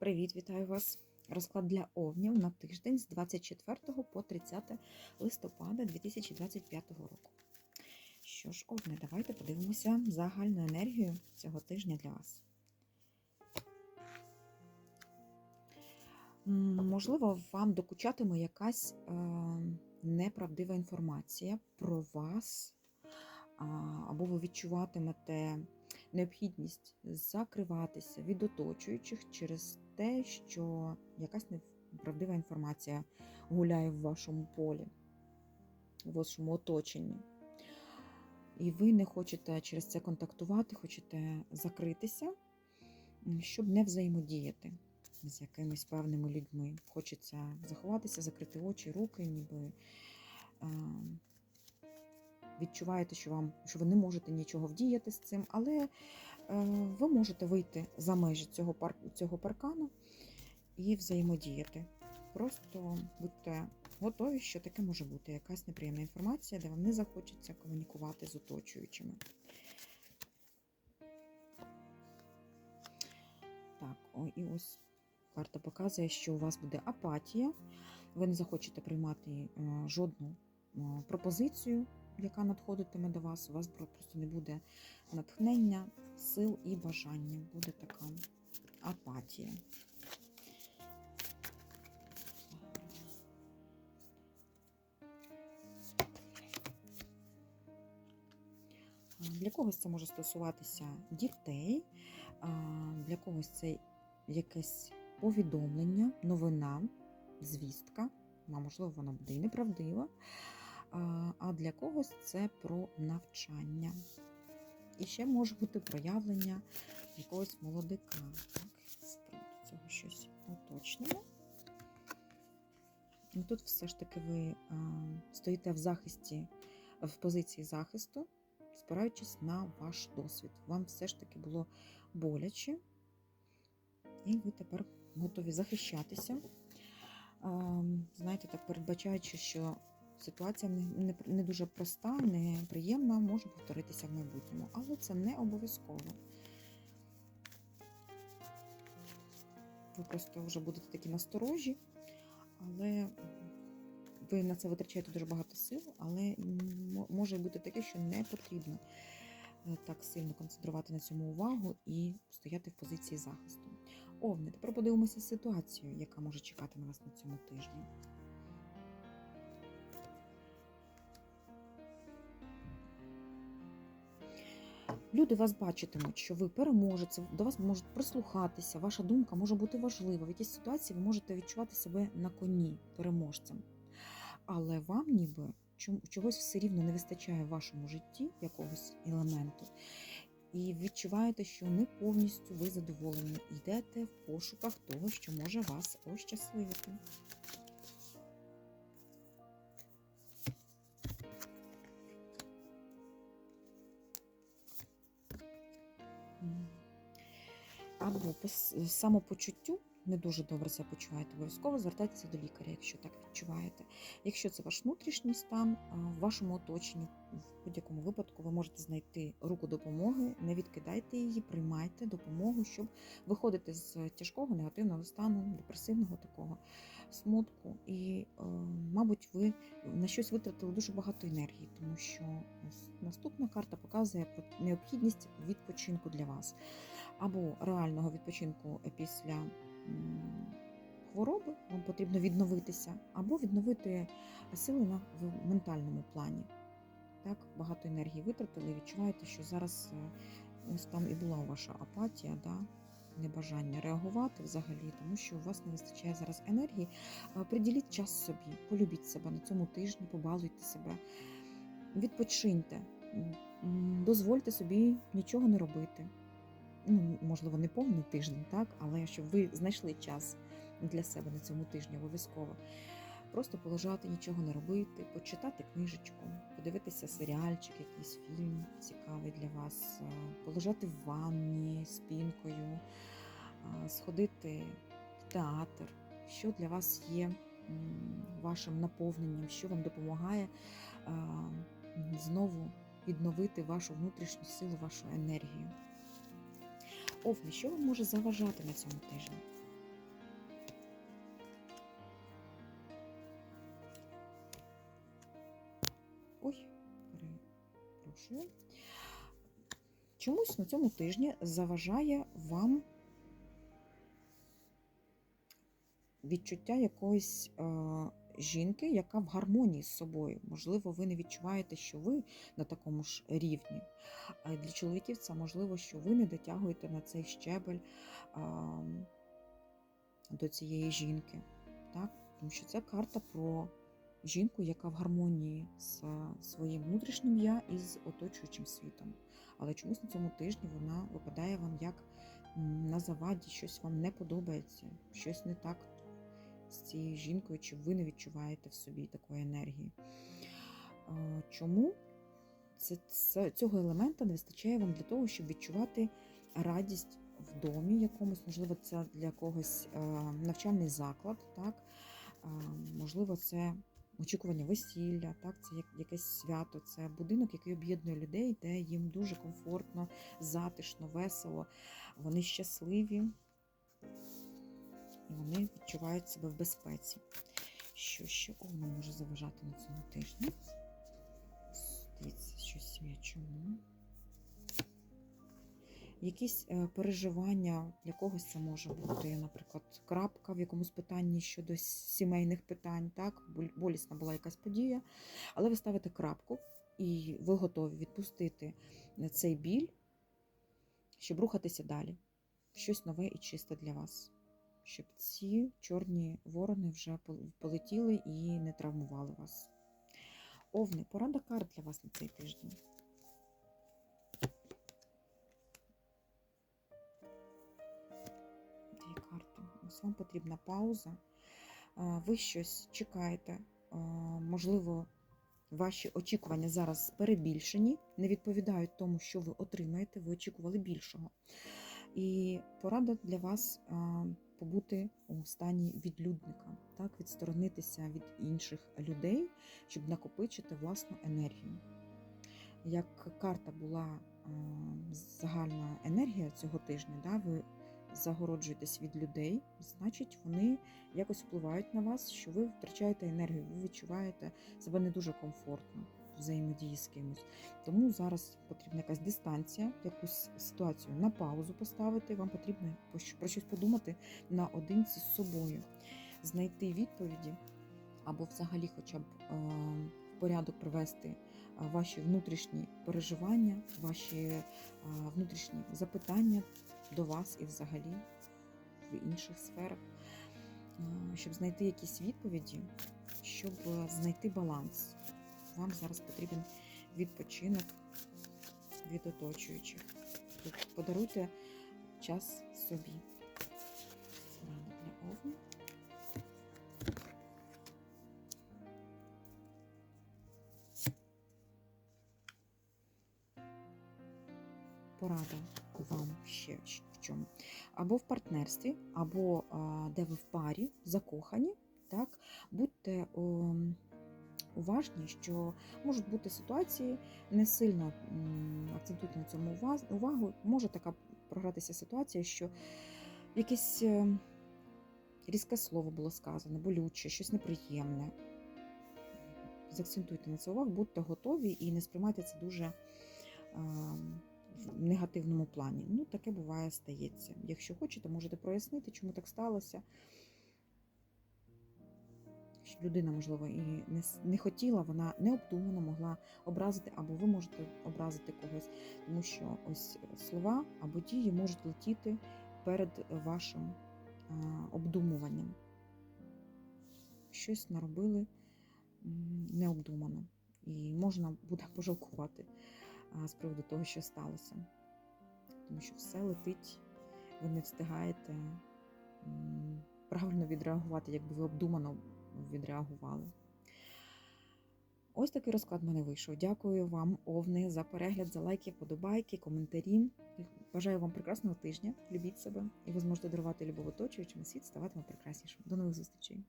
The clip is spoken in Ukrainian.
Привіт, вітаю вас! Розклад для овнів на тиждень з 24 по 30 листопада 2025 року. Що ж, овни, давайте подивимося загальну енергію цього тижня для вас. Можливо, вам докучатиме якась е, неправдива інформація про вас, або ви відчуватимете необхідність закриватися від оточуючих через те, що якась неправдива інформація гуляє в вашому полі, в вашому оточенні. І ви не хочете через це контактувати, хочете закритися, щоб не взаємодіяти з якимись певними людьми. Хочеться заховатися, закрити очі, руки, ніби е, відчуваєте, що вам що ви не можете нічого вдіяти з цим, але е, ви можете вийти за межі цього пар, цього паркану і взаємодіяти. Просто будьте готові, що таке може бути якась неприємна інформація, де вам не захочеться комунікувати з оточуючими. Так, о, і ось карта показує, що у вас буде апатія, ви не захочете приймати е, жодну е, пропозицію, яка надходитиме до вас. У вас просто не буде натхнення, сил і бажання. Буде така апатія. Для когось це може стосуватися дітей, для когось це якесь повідомлення, новина, звістка, а можливо, вона буде і неправдива. А, для когось це про навчання. І ще може бути проявлення якогось молодика. Так, з приводу цього щось уточнимо. І Тут все ж таки ви стоїте в захисті, в позиції захисту, спираючись на ваш досвід. Вам все ж таки було боляче, і ви тепер готові захищатися. А, Знаєте, так передбачаючи, що ситуація не, не, не дуже проста, неприємна, може повторитися в майбутньому, але це не обов'язково. Ви просто вже будете такі насторожі, але ви на це витрачаєте дуже багато сил, але може бути таке, що не потрібно е, так сильно концентрувати на цьому увагу і стояти в позиції захисту. Овни, тепер подивимося ситуацію, яка може чекати на вас на цьому тижні. Люди вас бачитимуть, що ви переможете, до вас можуть прислухатися, ваша думка може бути важлива. В якійсь ситуації ви можете відчувати себе на коні переможцем. Але вам ніби чогось все рівно не вистачає в вашому житті якогось елементу. І відчуваєте, що не повністю ви задоволені. Йдете в пошуках того, що може вас ощасливити. Або по самопочуттю не дуже добре себе почуваєте, обов'язково звертайтеся до лікаря, якщо так відчуваєте. Якщо це ваш внутрішній стан, в вашому оточенні, в будь-якому випадку ви можете знайти руку допомоги, не відкидайте її, приймайте допомогу, щоб виходити з тяжкого негативного стану, депресивного такого смутку. І, е, мабуть, ви на щось витратили дуже багато енергії, тому що наступна карта показує необхідність відпочинку для вас або реального відпочинку після хвороби, вам потрібно відновитися, або відновити сили на в ментальному плані. Так, багато енергії витратили відчуваєте, що зараз е, ось там і була ваша апатія, да? Небажання реагувати взагалі, тому що у вас не вистачає зараз енергії. Приділіть час собі, полюбіть себе на цьому тижні, побалуйте себе, відпочиньте, дозвольте собі нічого не робити ну, можливо, не повний тиждень, так, але щоб ви знайшли час для себе на цьому тижні обов'язково. Просто полежати, нічого не робити, почитати книжечку, подивитися серіальчик, якийсь фільм цікавий для вас, е, полежати в ванні з пінкою, е, сходити в театр, що для вас є вашим наповненням, що вам допомагає е, знову відновити вашу внутрішню силу, вашу енергію. Овни, що вам може заважати на цьому тижні? Закінчую. Чомусь на цьому тижні заважає вам відчуття якоїсь е, жінки, яка в гармонії з собою. Можливо, ви не відчуваєте, що ви на такому ж рівні. А для чоловіків це можливо, що ви не дотягуєте на цей щебель а, до цієї жінки. Так? Тому що це карта про жінку, яка в гармонії з своїм внутрішнім я і з оточуючим світом. Але чомусь на цьому тижні вона випадає вам як на заваді, щось вам не подобається, щось не так з цією жінкою, чи ви не відчуваєте в собі такої енергії. Чому? Цього елемента не вистачає вам для того, щоб відчувати радість в домі якомусь, можливо, це для когось навчальний заклад, так? Можливо, це очікування весілля, так? це як, якесь свято, це будинок, який об'єднує людей, де їм дуже комфортно, затишно, весело, вони щасливі і вони відчувають себе в безпеці. Що ще воно може заважати на цьому тижні? Дивіться, щось я чому? Якісь е, переживання для когось це може бути, наприклад, крапка в якомусь питанні щодо сімейних питань, так, болісна була якась подія, але ви ставите крапку і ви готові відпустити цей біль, щоб рухатися далі. Щось нове і чисте для вас. Щоб ці чорні ворони вже полетіли і не травмували вас. Овни, порада карт для вас на цей тиждень. Вам потрібна пауза. Ви щось чекаєте. Можливо, ваші очікування зараз перебільшені, не відповідають тому, що ви отримаєте. Ви очікували більшого. І порада для вас побути у стані відлюдника, так, відсторонитися від інших людей, щоб накопичити власну енергію. Як карта була загальна енергія цього тижня, да, ви загороджуєтесь від людей, значить, вони якось впливають на вас, що ви втрачаєте енергію, ви відчуваєте себе не дуже комфортно взаємодії з кимось. Тому зараз потрібна якась дистанція, якусь ситуацію на паузу поставити. Вам потрібно про щось подумати наодинці з собою, знайти відповіді або взагалі, хоча б е, порядок привести е, ваші внутрішні переживання, ваші е, внутрішні запитання до вас і взагалі в інших сферах, щоб знайти якісь відповіді, щоб е, знайти баланс. Вам зараз потрібен відпочинок від оточуючих. Подаруйте час собі. Рано для овна. Порада ще в чому. Або в партнерстві, або де ви в парі, закохані, так, будьте о, уважні, що можуть бути ситуації, не сильно акцентуйте на цьому увагу. Може така програтися ситуація, що якесь е, різке слово було сказане, болюче, щось неприємне. Закцентуйте на це увагу, будьте готові і не сприймайте це дуже в негативному плані. Ну, таке буває, стається. Якщо хочете, можете прояснити, чому так сталося. Людина, можливо, і не, не хотіла, вона необдумано могла образити, або ви можете образити когось, тому що ось слова або дії можуть летіти перед вашим обдумуванням. Щось наробили необдумано. І можна буде пожалкувати з приводу того, що сталося. Тому що все летить, ви не встигаєте правильно відреагувати, якби ви обдумано відреагували. Ось такий розклад в мене вийшов. Дякую вам, Овни, за перегляд, за лайки, подобайки, коментарі. Бажаю вам прекрасного тижня. Любіть себе, і ви зможете дарувати любов оточуючим, світ ставатиме прекраснішим. До нових зустрічей!